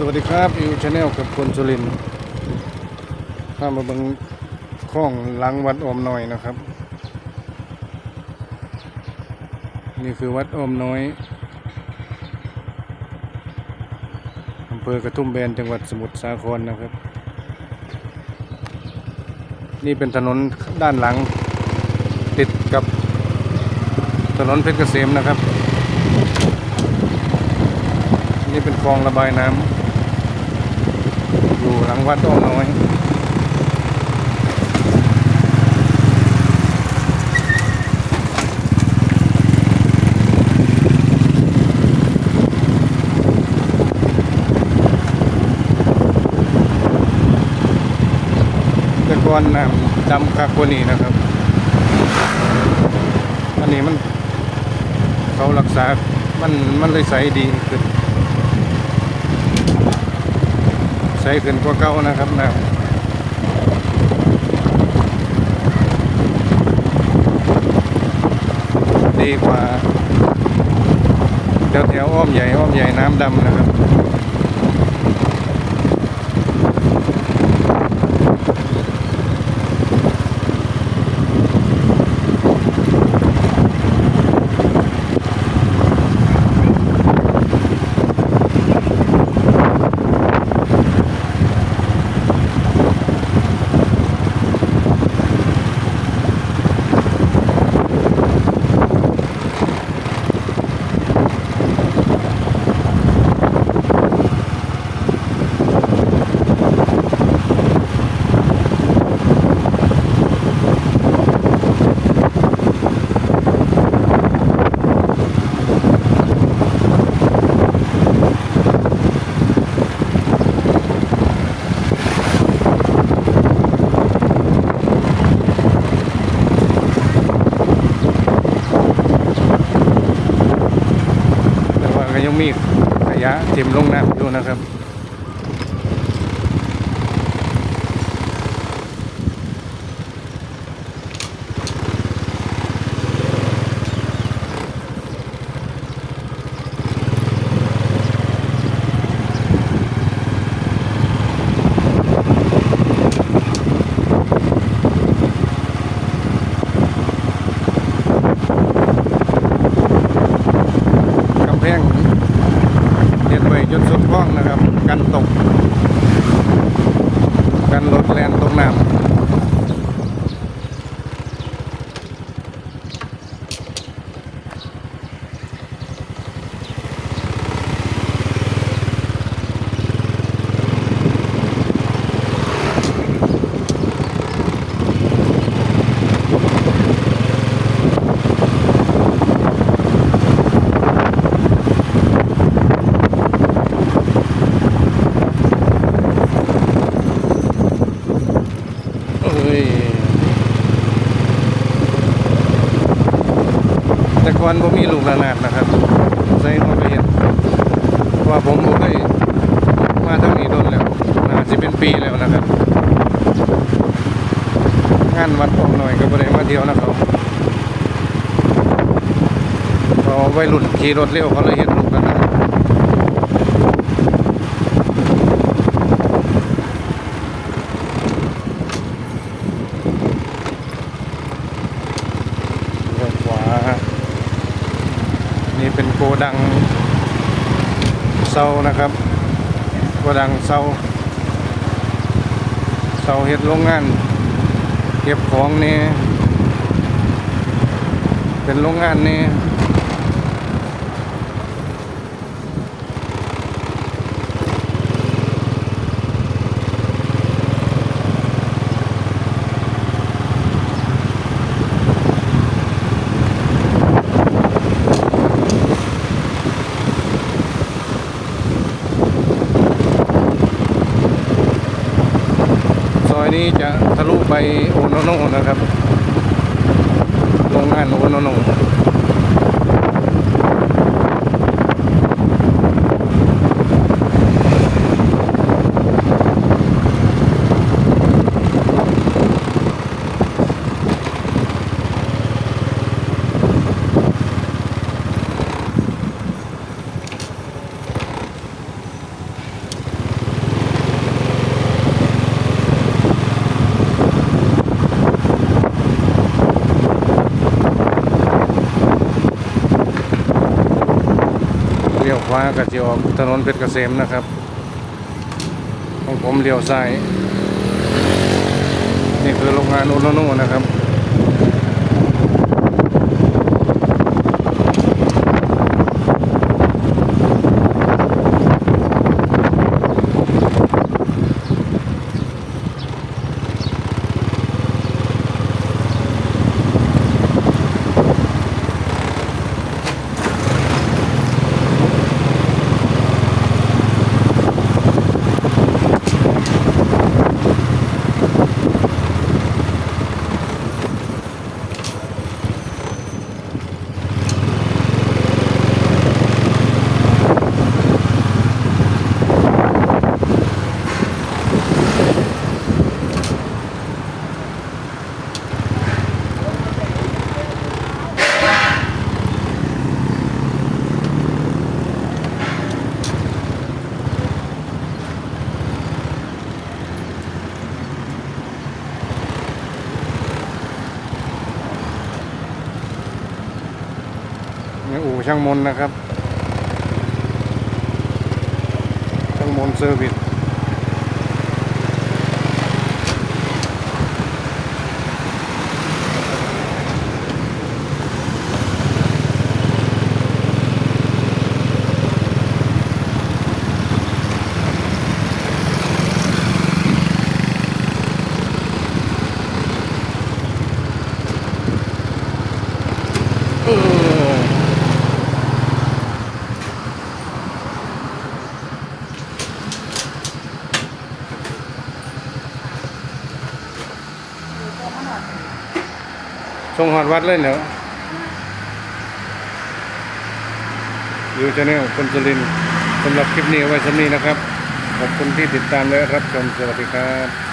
สวัสดีครับอิวชาแนลกับคนสุรินข้ามาบังคลองหลังวัดอมน้อยนะครับ นี่คือวัดอมน้อยอำเภอกระทุ่มแบนจังหวัดสมุทรสาครนะครับ นี่เป็นถนนด้านหลังติดกับถนนเพชรเกษมนะครับนี่เป็นคลองระบายน้ำ วัดอ้อมน้อยแต่ก่อนน้ำดำคักกว่านี้นะครับ อันนี้มัน เขารักษา มันมันเลยใสดีขึ้น ใช้ขึ้นกว่าเก่านะครับนะดีกว่าแถวแถวๆอ้อมใหญ่อ้อมใหญ่น้ำดำนะครับ มีขยะทิมลงน้ำอยู่นะครับ กำแพงเฮ็ดไว้จนสุดห้องนะครับ กันตก กันรถแลนตกน้ำเอ้ย แต่ ก่อนผมมีลูกระนาดนะครับใส่หัวไปเห็นว่าผมก็ได้มาทางนี้โดนแล้วน่าจะเป็นปีแล้วนะครับ งานวัดออกหน่อยก็บ่ได้มาเที่ยวนะครับเพอวัยรุ่นขี่รถเร็วเขาเลยเห็นลูกระนาด เลี้ยวขวา นี่ เป็นโกดังเซานะครับโกดังเซาเซาเฮ็ดโรงงาน เก็บของนี่เป็นโรงงานนี่ นี้จะทะลุไปโอโนโนนะครับ โรงงานโอโนโน ขวาก็จะออกถนนเพชรเกษมนะครับ ของผมเลี้ยวซ้าย นี่คือโรงงานอุลนุนะครับ ในอู่ช่างมนนะครับ ช่างมนเซอร์วิสเส่งหอดวัดเลยเนอะยูชาแนลคนสุรินสำหรับคลิปนี้ไว้สำนี้นะครับ ขอบคุณที่ติดตามและรับชมสวัสดีครับ